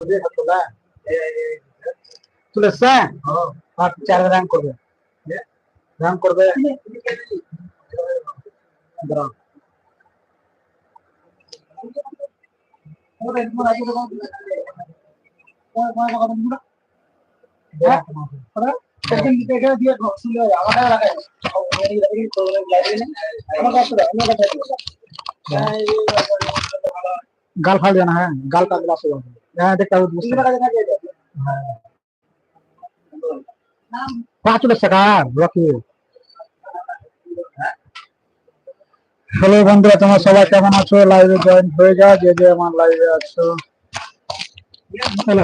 যেটা তুলে তোলা তুলেছে আর চার রান করবে রান করবে দাঁড়াও। गाल फाड़ देना है गाल का गिलास हो यहाँ देखता हूँ पाँच बजे सकार রকি হ্যালো বন্ধুরা তোমরা সবাই কেমন আছো লাইভে জয়েন হয়ে যাও যে যে আমার লাইভে আছো হ্যালো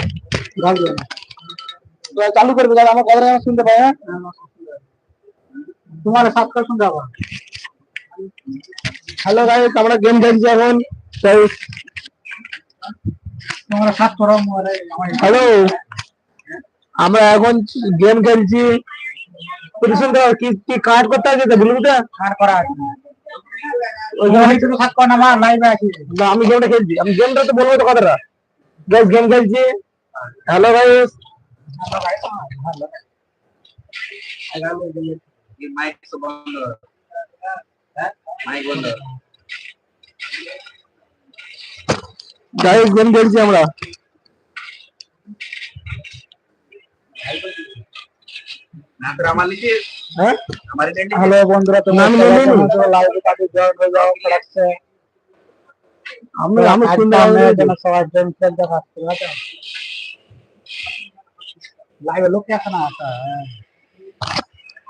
গাল দিও না। চালু করবে দাদা আমার কথা শুনতে পাই হ্যাঁ তোমার সাবস্ক্রাইব শুনতে পাবো হ্যালো গাইস আমরা গেম খেলছি এখন তাই তোমরা সাত করো হ্যালো আমরা এখন গেম খেলছি পরিশ্রম কি কি কার্ড করতে আছে তো ব্লুটা কার্ড করা আছে ওই জন্য শুধু সাত কর না আমার লাইভে আছি না আমি গেমটা খেলছি আমি গেমটা তো বলব তো কথাটা গাইস গেম খেলছি হ্যালো গাইস गाइस बंद कर दिया हमरा। हेलो बंदरा तो नाम ले लेंगे लाइव काटे जाओ तो जाओ फटाक से। हमने तो हमने सुन रहा है। जना सवाल जन से दिखा लाइव लोग क्या करना आता है?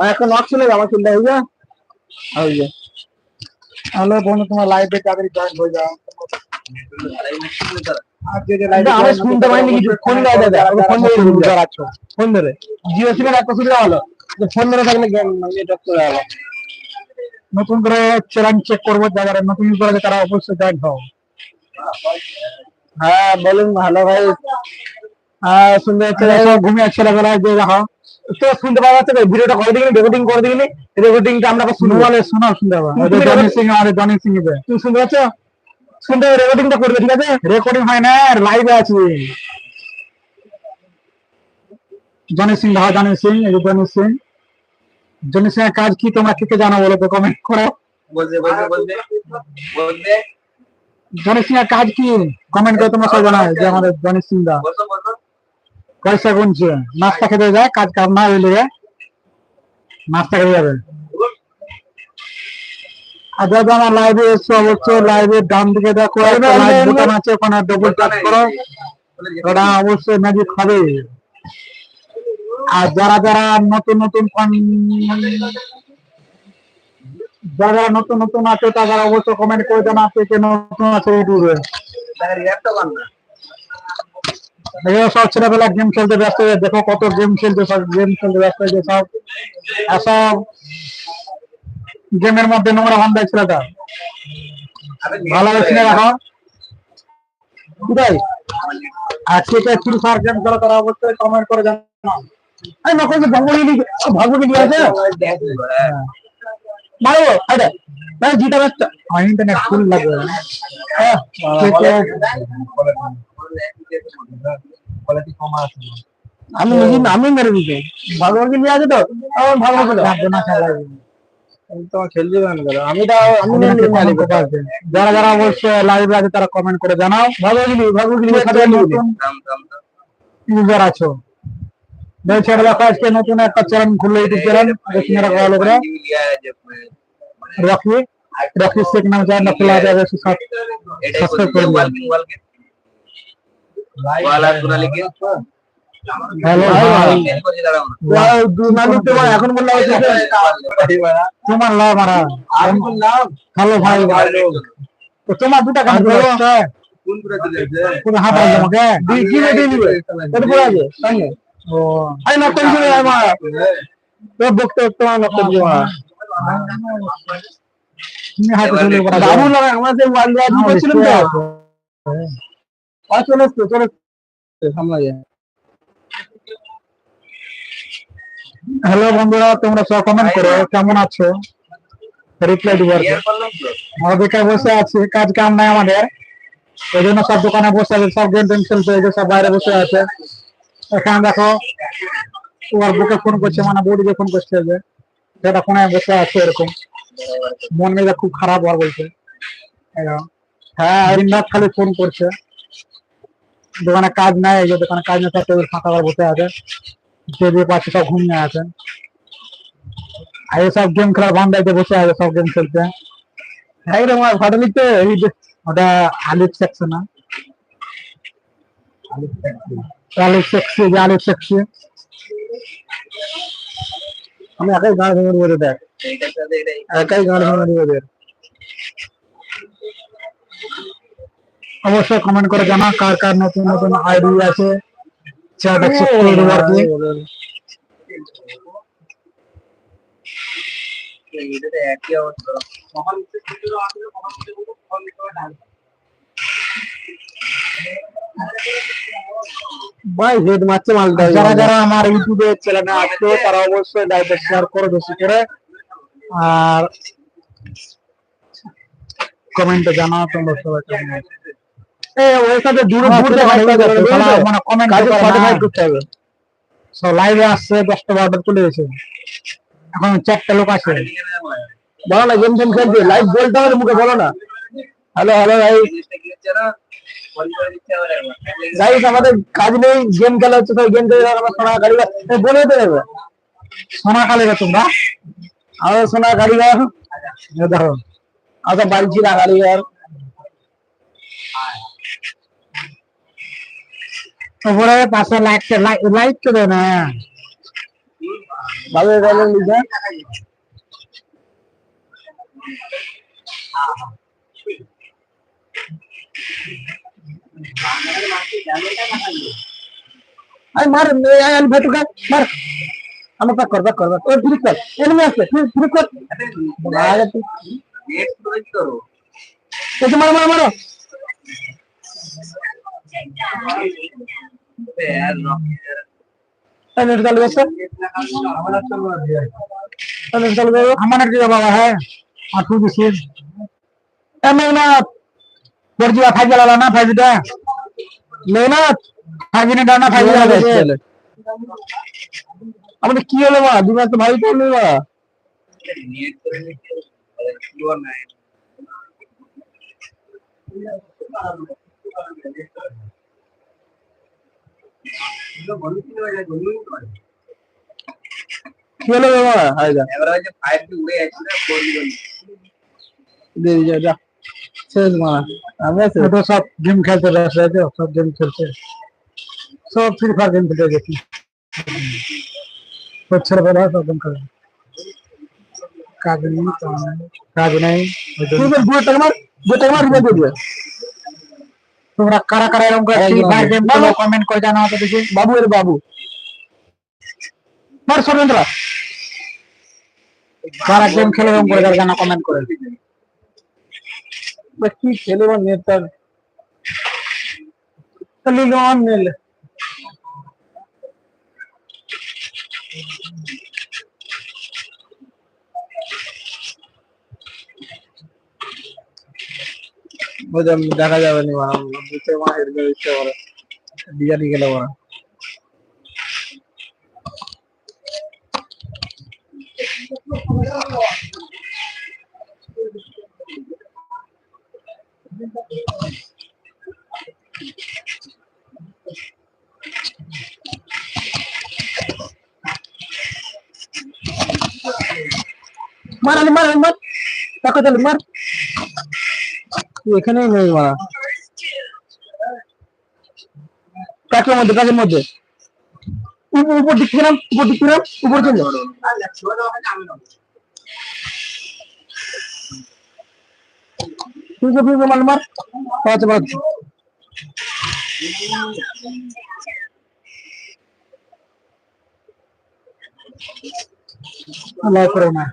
মা এখন নক চলে আমার চিন্তা হয়ে যা হয়ে যা हेलो বন্ধু তোমার লাইভে তাড়াতাড়ি জয়েন হয়ে যাও আমি শুনতে পাইনি কিছু। ফোন দাদা ফোন ধরে ফোন ধরে। জিও সিমের একটা সুবিধা হলো। ফোন ধরে থাকলে নেটওয়ার্ক চলে গেল নতুন করে চ্যানেল চেক করব যারা নতুন ইউজার আছে তারা অবশ্যই জয়েন হও। হ্যাঁ বলুন ভালো ভাই। হ্যাঁ শুনতে ঘুমিয়ে ছেলেবেলায় যে রাখো। তো শুনতে পাওয়া যাচ্ছে ভিডিওটা করে দিবি রেকর্ডিং করে দিবি রেকর্ডিংটা আমরা শুনব। বলে শোনো শুনতে পাবো জনি সিং আর জনি সিং এর তুমি শুনতে পাচ্ছ? শুনতে রেকর্ডিংটা করবে ঠিক আছে? রেকর্ডিং হয় না লাইভে আছি। জনি সিং জনি সিং এই জনি সিং জনি সিং এর কাজ কি তোমরা কে কে জানো বলো তো কমেন্ট করো। বলতে বলতে বলতে বলতে জনি সিং এর কাজ কি? কমেন্ট করে তোমরা সব জানাও যে আমাদের জনি সিং দা পয়সা গুনছে। নাস্তা খেতে যায় কাজ কাম না হইলে নাস্তা খেতে যাবে। লাইভে এসছো অবশ্যই লাইভে ডান দিকে দেখো একটা আছে ওখানে ডবল ট্যাপ করো। ওটা অবশ্যই ম্যাজিক হবে। আর যারা যারা নতুন নতুন যারা যারা নতুন নতুন আছে তারা অবশ্যই কমেন্ট করে জানাচ্ছে কে নতুন আছে ইউটিউবে দেখা রিয়াক্টটা কর না দেখো সব ছেলেবেলা গেম খেলতে ব্যস্ত হয়ে, দেখো কত গেম খেলতে গেম খেলতে ব্যস্ত সব। আর সব গেমের মধ্যে নোংরা ভান্ডায় ছেলেটা। ভালো কিনে রাখো। গেম তারা অবশ্যই কমেন্ট করে জানাও। না ভগবানই কি আছে। আরে না জিটা বাচ্চা আমার ইন্টারনেট ফুল লাগবে। কে কে কোয়ালিটি কম আছে আমি নিজে আমি মেরে দিতে ভাগবতী নিয়ে আছে তো আমার দাও। লাগবে না খেলা। যারা যারা অবশ্যই লাইভে আছে তারা কমেন্ট করে জানাও। দাম ইউজার আছো। ছেড়ে দেখো আজকে নতুন একটা চ্যানেল খুললো ইউটিউব চ্যানেল দেখি মেরা ভালো করে যে রকি রকি শেখ নাম যাবে করে দাঁড়াও না। দুই মানুষ তো ভাই এখন বললাম তোমার লাভ মারা আমি ভাই তোমার দুটা কাজ করো কোন করে দিলে যে? তুমি হাত আছে আমাকে দি- কি রে দিয়ে দিবে এটা আছে না কোন সময় আমার তো বকতে লাগে করছিলাম তো আর চলে চলে হ্যালো বন্ধুরা তোমরা সব কমেন্ট করো কেমন আছো রিপ্লাই দিব? আমরা বেকার বসে আছি কাজ কাম নাই আমাদের ওই জন্য সব দোকানে বসে আছে সব গেম টেম খেলছে সব বাইরে বসে আছে এখানে দেখো, ওর বুকে ফোন করছে মানে বউদিকে ফোন করছে যে, সেটা ফোনে বসে আছে এরকম। মন মেজাজ খুব খারাপ আর বলছে। হ্যাঁ দিন খালি ফোন করছে। দোকানে কাজ নাই, এই যে দোকানে কাজ নেই টেবিল ফাঁকা করে বসে আছে। যে দিয়ে পাচ্ছে সব ঘুমিয়ে আছে। আর সব গেম খেলার বান্ধাইতে বসে আছে সব গেম খেলছে হ্যাঁ রে আমার ফটো লিখতে যে, ওটা আলিফ সেকশন না। আলিফ সেক্সি যে আলিফ সেক্সি আমি একাই গান ভেঙে দিয়ে দেখ। একাই গান ভেঙে দিয়ে দেখ অবশ্যই কমেন্ট করে জানা কার কার নতুন নতুন আইডি আছে চ্যাট কি এইটাতে একই অবস্থা। ভাই হেড মারছে মালটা। যারা যারা আমার ইউটিউবে চ্যানেলে আসছো তারা অবশ্যই লাইভে শেয়ার করো বেশি করে। আর কমেন্টে জানাও তোমরা সবাই কেমন এই ওর সাথে দূরে শালা মানে করতে হবে। সব লাইভে আসছে দশটা বারোটা চলে গেছে। এখন চারটা লোক আছে। বলো না গেম টেম খেলছে লাইভ বলতে হবে মুখে বলো না। হ্যালো হ্যালো ভাই। জিনিসটা কি হচ্ছে না? ফোন করে দিচ্ছে আবার একবার। গাইস আমাদের কাজ নেই গেম খেলা হচ্ছে সবাই গেম খেলে আমার সোনা গাড়ি বলে দিতে হবে সোনা কালীরা তোমরা আমাদের সোনা কারিগর এই দেখো আচ্ছা বালছি না কারিগর তারপরে পাশে লাইক লাইক করে না ভালো গেলেন লিখে আরে মার আরে ভাই তোকে মার। আমার পাক কর পাক কর ফ্রি কর। এনিমি আছে ফ্রি কর আরে তুই Next করে। কি করব? এসে মারো মারো মারো। বাবা হ্যাঁ ফোর জি ফাইভ জি না ফাইভ জিটা মেঘনাথ ফাইভ জি না ফাইভ আমাদের কি হলো মা দিমাগ তো ভালোই চলবে মা হলো মা হাই যা এবার ওই যে 5G উড়ে যাচ্ছে না, 4G বন্ধ। যা যা। শেষ মা আমি তো সব গেম খেলতে আছে সব গেম খেলছে সব ফ্রি ফায়ার গেম খেলতে গেছি। বেলা সব গেম খেলে। কাজ নেই কাজ নেই। টাকা মার টাকা মার দিয়ে তোমরা কারা কারা এরকম করে ফ্রি ফায়ার গেম খেলো কমেন্ট করে জানাও তো দেখি। বাবু এর বাবু। মার সরেন্দ্র। কারা গেম খেলে এরকম করে জানা কমেন্ট করে। কি খেলে বা নেট তার লিগ অন নেল বুঝলাম দেখা যাবে না মারা বুঝতে মা হেড করে ইচ্ছে করে দিয়া নিয়ে গেল ওরা মার আলি মার আলি মার। টাকা চলে মার। এখানেই নেই মারা। কাকের মধ্যে কাকের মধ্যে? উপর দিক থেকে উপর দিক থেকে উপর চলে যাও ঠিক আছে ঠিক আছে মাল মার আচ্ছা আচ্ছা আল্লাহ করে না